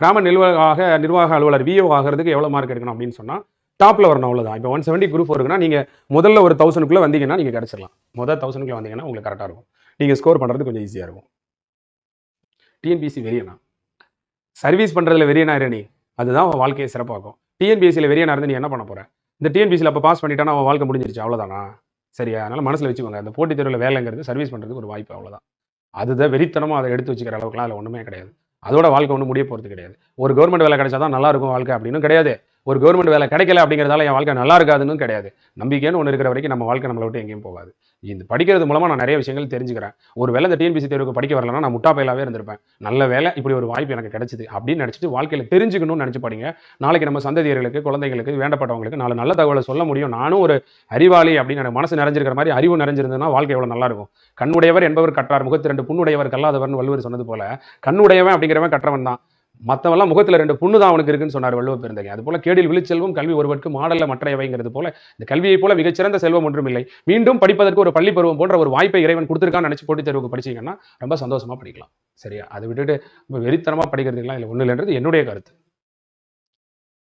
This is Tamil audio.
கிராம நிர்வாக நிர்வாக அலுவலர் விஓ ஆகிறதுக்கு எவ்வளோ மார்க் எடுக்கணும் அப்படின்னு சொன்னால் டாப்பில் வரணும் அவ்வளோதான் இப்போ ஒன் செவன்ட்டி குரூப் இருக்குன்னா நீங்கள் முதல்ல ஒரு தௌசண்ட்குள்ளே வந்தீங்கன்னா நீங்கள் கிடச்சிடலாம். முதல் தௌசண்ட்குள்ளே வந்தீங்கன்னா உங்களுக்கு கரெக்டாக இருக்கும். நீங்கள் ஸ்கோர் பண்ணுறது கொஞ்சம் ஈஸியாக இருக்கும். டிஎன்பிசி வெறியனா? சர்வீஸ் பண்ணுறதுல வெறியனா இரணி அதுதான் உன் வாழ்க்கையை சிறப்பாகும் டிஎன்பிஎஸ்சியில் வெறியனா இருந்து நீ என்ன பண்ண போகிற இந்த டிஎன்பிஎஸ்சியில் அப்போ பாஸ் பண்ணிட்டானா அவன் வாழ்க்கை முடிஞ்சிருச்சு அவ்வளோதானா சரியா அதனால் மனசில் வச்சுக்கோங்க. அந்த போட்டித் தேர்வில் வேலைங்கிறது சர்வீஸ் பண்ணுறதுக்கு ஒரு வாய்ப்பு அவ்வளோதான் அதுதான் வெறித்தனமாக அதை எடுத்து வச்சுக்கிற அளவுக்குலாம் அதில் ஒன்றுமே கிடையாது. அதோட வாழ்க்கை ஒன்றும் முடிய போகிறது கிடையாது. ஒரு கவர்மெண்ட் வேலை கிடைச்சா தான் நல்லா இருக்கும் வாழ்க்கை அப்படின்னு கிடையாது. ஒரு கவர்மெண்ட் வேலை கிடைக்கல அப்படிங்கிறதால என் வாழ்க்கை நல்லா இருக்காதுன்னு கிடையாது. நம்பிக்கைன்னு ஒன்று இருக்கிற வரைக்கும் நம்ம வாழ்க்கை நம்மளை விட்டு எங்கேயும் போகாது. இந்த படிக்கிறது மூலமாக நான் நிறைய விஷயங்கள் தெரிஞ்சுக்கிறேன். ஒரு வேலை இந்த டிஎன்பிசி தேர்வுக்கு படிக்க வரலன்னா நான் முட்டா இருந்திருப்பேன். நல்ல வேலை இப்படி ஒரு வாய்ப்பு எனக்கு கிடைச்சிது அப்படின்னு நினச்சிட்டு வாழ்க்கையில் தெரிஞ்சுக்கணும்னு நினச்சி படிங்க. நாளைக்கு நம்ம சந்ததியர்களுக்கு குழந்தைங்களுக்கு வேண்டப்பட்டவங்களுக்கு நாலு நல்ல தகவலை சொல்ல முடியும். நானும் ஒரு அறிவாளி அப்படின்னு எனக்கு மனசு நிறைஞ்சிருக்கிற மாதிரி அறிவு நிறைஞ்சிருந்ததுன்னா வாழ்க்கை எவ்வளோ நல்லா இருக்கும். கண்ணுடையவர் என்பவர் கற்றார் முகத்து ரெண்டு புண்ணுடையவர் கல்லாதவர்னு வள்ளுவர் சொன்னது போல கண்ணுடையவன் அப்படிங்கிறவன் கற்றவன் தான் மற்றவெல்லாம் முகத்தில் ரெண்டு புண்ணு தான் அவனுக்கு இருக்குன்னு சொன்னார் வள்ளுவ பெருந்தகை அது போல கேடில் விழிச்செல்வம் கல்வி ஒருவருக்கு மாடல்ல மற்றையவைங்கிறது போல இந்த கல்வியை போல மிகச்சிறந்த செல்வம் ஒன்றும் இல்லை மீண்டும் படிப்பதற்கு ஒரு பள்ளி பருவம் போன்ற ஒரு வாய்ப்பை இறைவன் கொடுத்துருக்கான்னு நினச்சி போட்டி தேர்வுக்கு படிச்சீங்கன்னா ரொம்ப சந்தோஷமாக படிக்கலாம். சரியா? அதை விட்டுட்டு ரொம்ப வெறித்தனமாக படிக்கிறதுக்கெல்லாம் இல்லை ஒன்றும் இல்லைன்றது என்னுடைய கருத்து.